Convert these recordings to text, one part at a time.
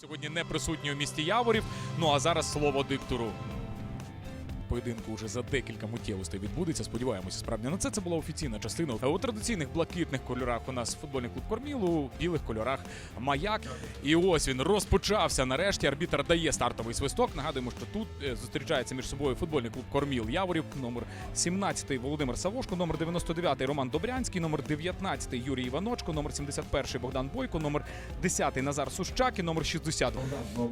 Сьогодні не присутній у місті Яворів. Ну а зараз слово диктору. Поєдинку вже за декілька миттєвостей відбудеться. Сподіваємося, справді на це. Це була офіційна частина. У традиційних блакитних кольорах у нас футбольний клуб Корміл, у білих кольорах маяк. І ось він розпочався. Нарешті арбітр дає стартовий свисток. Нагадуємо, що тут е, зустрічається між собою футбольний клуб Корміл Яворів, номер 17 Володимир Савошко, номер 99 Роман Добрянський, номер 19 Юрій Іваночко, номер 71 Богдан Бойко, номер 10 Назар Сущак і номер 60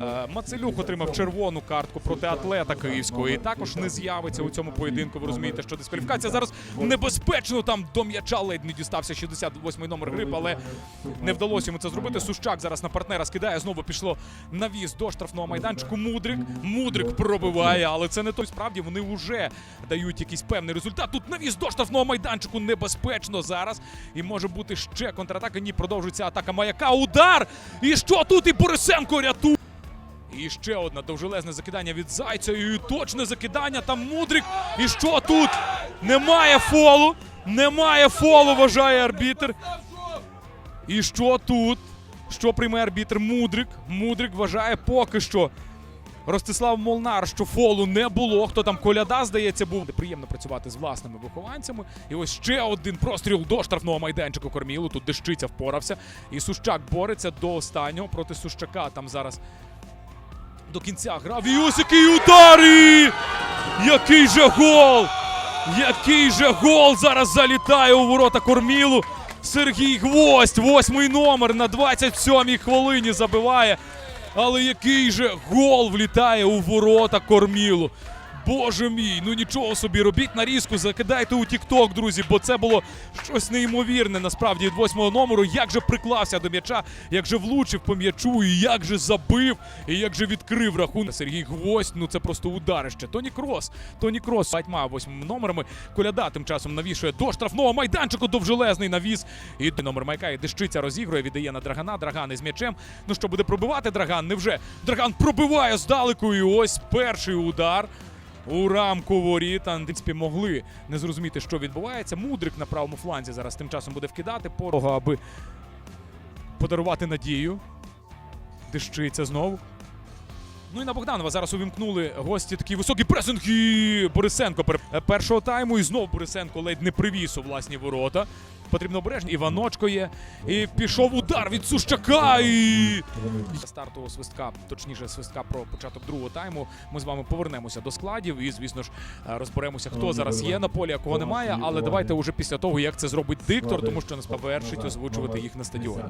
Е, Мацелюк отримав червону картку проти атлета київського. І також не з'явиться у цьому поєдинку. Ви розумієте, що дискваліфікація зараз небезпечно. Там до м'яча ледь не дістався 68-й номер грип, але не вдалося йому це зробити. Сущак зараз на партнера скидає. Знову пішло навіс до штрафного майданчику. Мудрик. Мудрик пробиває, але це не той. Справді вони вже дають якийсь певний результат. Тут навіс до штрафного майданчику небезпечно зараз. І може бути ще контратака. Ні, продовжується атака маяка. Удар! І що тут? І Борисенко рятує. І ще одне довжелезне закидання від Зайця. І точне закидання. Там Мудрик. І що тут? Немає фолу. Немає фолу, вважає арбітр. І що тут? Що прийме арбітр? Мудрик. Мудрик вважає поки що. Ростислав Молнар, що фолу не було. Хто там коляда, здається, був приємно працювати з власними вихованцями. І ось ще один простріл до штрафного майданчику Кормілу. Тут дещиця впорався. І Сущак бореться до останнього проти Сущака. Там зараз до кінця грав. І ось який удар! І Який же гол! Який же гол зараз залітає у ворота Кормілу. Сергій Гвоздь, восьмий номер на 27-й хвилині забиває. Але який же гол влітає у ворота Кормілу. Боже мій, ну нічого собі, робіть нарізку, закидайте у Тік-Ток, друзі, бо це було щось неймовірне насправді від восьмого номеру. Як же приклався до м'яча, як же влучив по м'ячу, і як же забив, і як же відкрив рахунок. Сергій Гвоздь, ну це просто ударище. Тоні Крос, Тоні Крос батьма восьмими номерами. Коляда тим часом навішує до штрафного майданчику довжелезний навіс. І номер майка і дещиця розігрує, віддає на Драгана. Драган із м'ячем. Ну що буде пробивати Драган? Невже? Драган пробиває здалеку. І ось перший удар. У рамку воріт Андрійські могли не зрозуміти, що відбувається. Мудрик на правому фланзі зараз тим часом буде вкидати по того, аби подарувати надію. Дещиться знову. Ну і на Богданова зараз увімкнули гості такий високий пресинг Борисенко першого тайму. І знов Борисенко ледь не привіз у власні ворота. Потрібно обережно. Іваночко є. І пішов удар від Сущака. І стартового свистка, точніше, свистка про початок другого тайму. Ми з вами повернемося до складів і, звісно ж, е, розберемося, хто зараз є на полі, а кого немає. Але давайте уже після того, як це зробить диктор, тому що нас повершить озвучувати їх на стадіоні.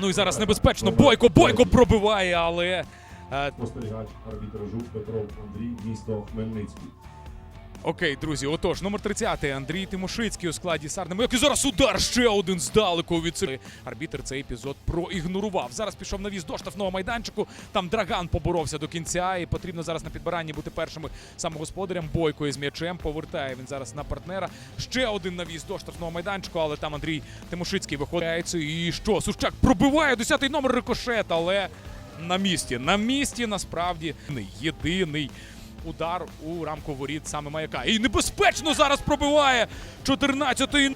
Ну і зараз небезпечно. Бойко, Бойко пробиває, але. е, Спостерігач арбітр Жук Петров Андрій, місто Хмельницький. Окей, друзі, отож, номер 30 Андрій Тимошицький у складі Сарнемо. Як і зараз удар ще один здалеку від Сир- Арбітр цей епізод проігнорував. Зараз пішов навіз до штрафного майданчику. Там Драган поборовся до кінця, і потрібно зараз на підбиранні бути першими самогосподарям. Бойко із м'ячем повертає він зараз на партнера. Ще один навіз до штрафного майданчику, але там Андрій Тимошицький виходить. І що? Сущак пробиває 10-й номер рикошет, але на місці. На місці насправді не єдиний удар у рамку воріт саме маяка. І небезпечно зараз пробиває 14-й.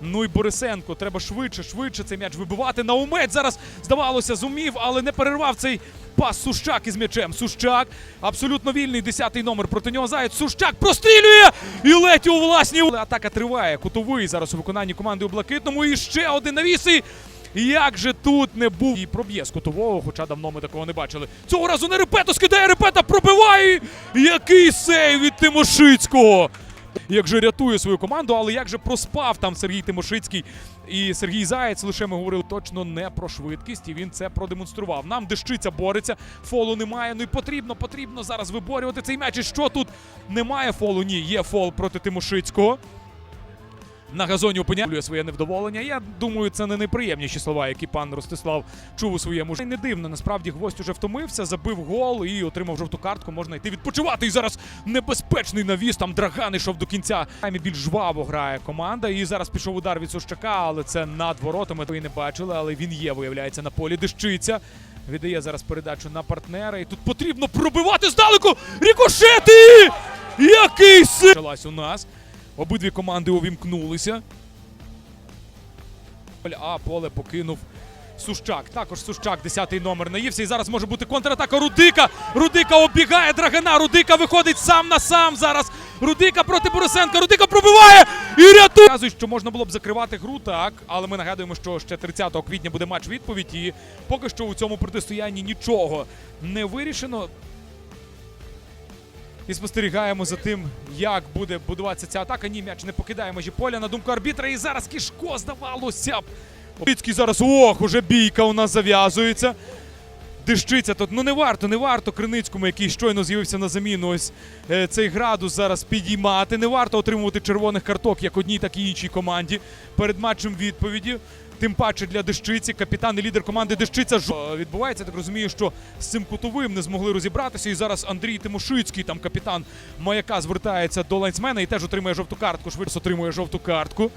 Ну і Борисенко, треба швидше, швидше цей м'яч вибивати. Наумець зараз, здавалося, зумів, але не перервав цей пас Сущак із м'ячем. Сущак абсолютно вільний, 10-й номер проти нього заяць. Сущак прострілює і ледь у власні. Але Атака триває. Кутовий зараз у виконанні команди у блакитному. І ще один навіс. Як же тут не був і проб'є з кутового, хоча давно ми такого не бачили. Цього разу не репето скидає репета, пробиває! Який сейв від Тимошицького! Як же рятує свою команду, але як же проспав там Сергій Тимошицький і Сергій Заєць. Лише ми говорили точно не про швидкість, і він це продемонстрував. Нам дещиця бореться, фолу немає. Ну і потрібно, потрібно зараз виборювати цей м'яч. І що тут немає фолу? Ні, є фол проти Тимошицького на газоні опиняє своє невдоволення. Я думаю, це не найприємніші слова, які пан Ростислав чув у своєму житті. Не дивно. Насправді гвоздь уже втомився, забив гол і отримав жовту картку. Можна йти відпочивати. І зараз небезпечний навіс. Там Драган йшов до кінця. Таймі більш жваво грає команда. І зараз пішов удар від Сущака, але це над воротами. Ви не бачили, але він є, виявляється, на полі дещиця. Віддає зараз передачу на партнера. І тут потрібно пробивати здалеку. Рікошети! Який! Почалась у нас. Обидві команди увімкнулися. А поле покинув Сущак. Також Сущак, 10-й номер наївся. І зараз може бути контратака Рудика. Рудика оббігає Драгана. Рудика виходить сам на сам зараз. Рудика проти Борисенка. Рудика пробиває і рятує. Показують, що можна було б закривати гру, так. Але ми нагадуємо, що ще 30 квітня буде матч відповідь. І поки що у цьому протистоянні нічого не вирішено. І спостерігаємо за тим, як буде будуватися ця атака. Ні, м'яч не покидає межі поля на думку арбітра. І зараз Кішко здавалося б. Обіцький зараз ох, уже бійка у нас зав'язується. Дещиться тут. Ну не варто, не варто Криницькому, який щойно з'явився на заміну. Ось е, цей градус зараз підіймати. Не варто отримувати червоних карток як одній, так і іншій команді перед матчем відповіді. Тим паче для Дещиці, капітан і лідер команди Дещиця жо- відбувається. Так розумію, що з цим кутовим не змогли розібратися. І зараз Андрій Тимошицький, там капітан маяка, звертається до лайнсмена і теж отримує жовту картку. Швидко отримує жовту картку.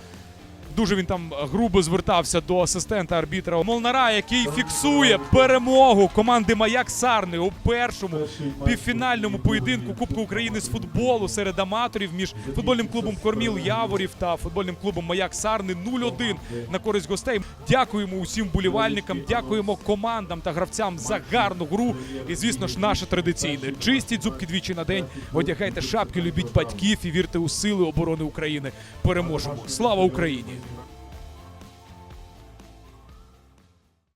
Дуже він там грубо звертався до асистента арбітра Молнара, який фіксує перемогу команди Маяк Сарни у першому півфінальному поєдинку Кубку України з футболу серед аматорів між футбольним клубом Корміл Яворів та футбольним клубом Маяк Сарни 0-1 на користь гостей. Дякуємо усім вболівальникам, дякуємо командам та гравцям за гарну гру. І звісно ж, наше традиційне. Чистіть зубки двічі на день, одягайте шапки, любіть батьків і вірте у сили оборони України. Переможемо! Слава Україні!